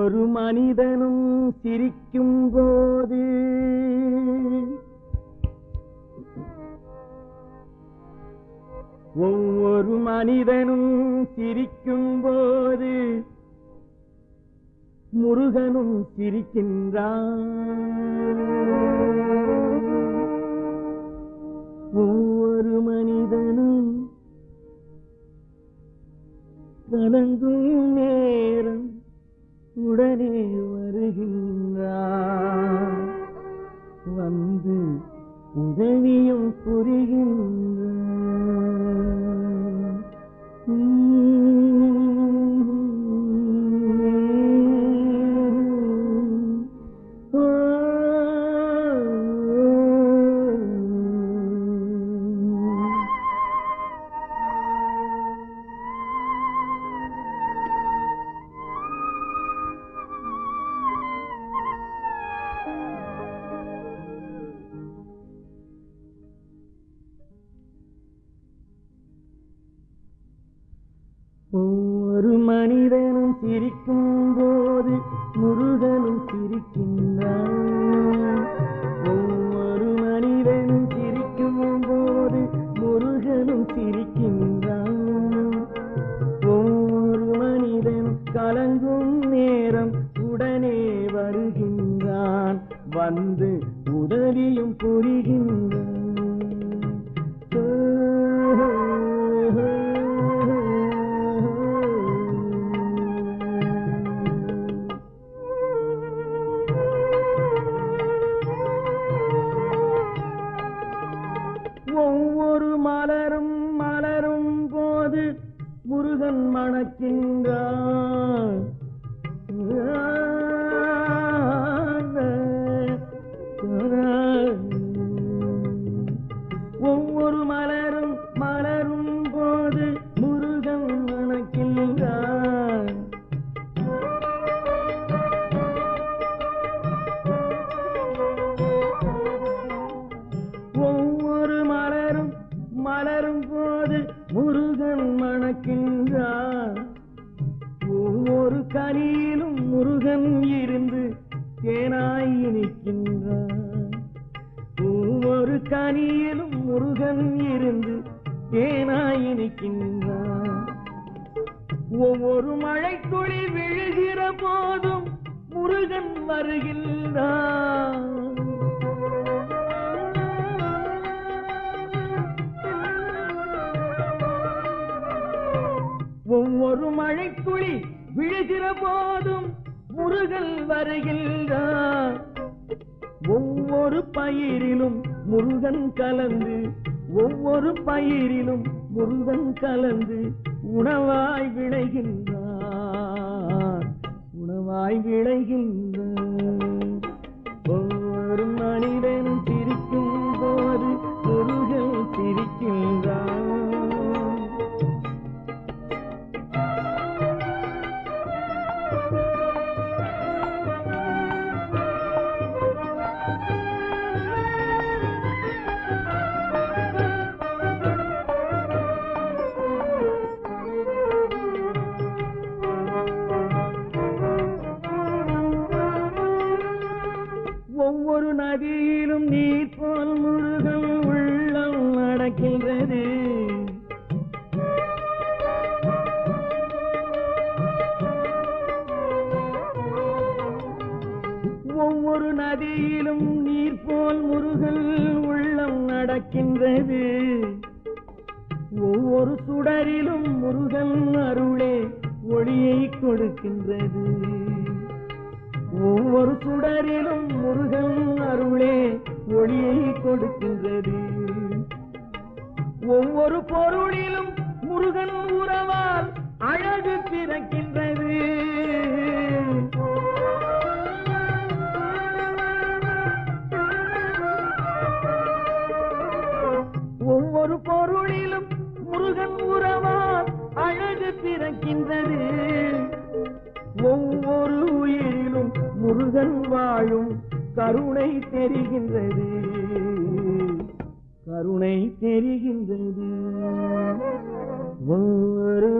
ஒரு மனிதனும் சிரிக்கும் போது ஒவ்வொரு மனிதனும் சிரிக்கும் போது முருகனும் சிரிக்கின்றான். உடனே வருகின்றான் வந்து உதவியும் புரிகின்றான் ஒரு மனிதனும் சிரிக்கும் போது முருகனும் சிரிக்கின்றான். ஒவ்வொரு மனிதனும் சிரிக்கும் போது முருகனும் சிரிக்கின்றான். ஒவ்வொரு மனிதன் கலங்கும் நேரம் உடனே வருகின்றான். வந்து உதவியும் புரிகின்றான். ஒவ்வொரு மலரும் மலரும் போது முருகன் மணக்கின்றான் மலரும் போது முருகன் மணக்கின்றான் ஒவ்வொரு கனியிலும் முருகன் இருந்து தேனாய் இனிக்கின்றான் ஒவ்வொரு கனியிலும் முருகன் இருந்து தேனாய் இனிக்கின்றான் ஒவ்வொரு மழை துளி விழுகிற போதும் முருகன் வருகின்றான் மழைக்குழி விழுகிற போதும் முருகன் வருகின்றான் ஒவ்வொரு பயிரிலும் முருகன் கலந்து ஒவ்வொரு பயிரிலும் முருகன் கலந்து உணவாய் விளைகின்றான் நதியிலும் நீர் போல் முருகன் உள்ளம் நடக்கின்றது. ஒவ்வொரு சுடரிலும் முருகன் அருளே ஒளியை கொடுக்கின்றது. ஒவ்வொரு சுடரிலும் முருகன் அருளே ஒளியை கொடுக்கின்றது. ஒவ்வொரு பொருளிலும் பொருளிலும் முருகன் உறவால் அழகு பிறக்கின்றது ஒவ்வொரு உயிரிலும் முருகன் வாழும் கருணை தெரிகின்றது. கருணை தெரிகின்றது. ஒவ்வொரு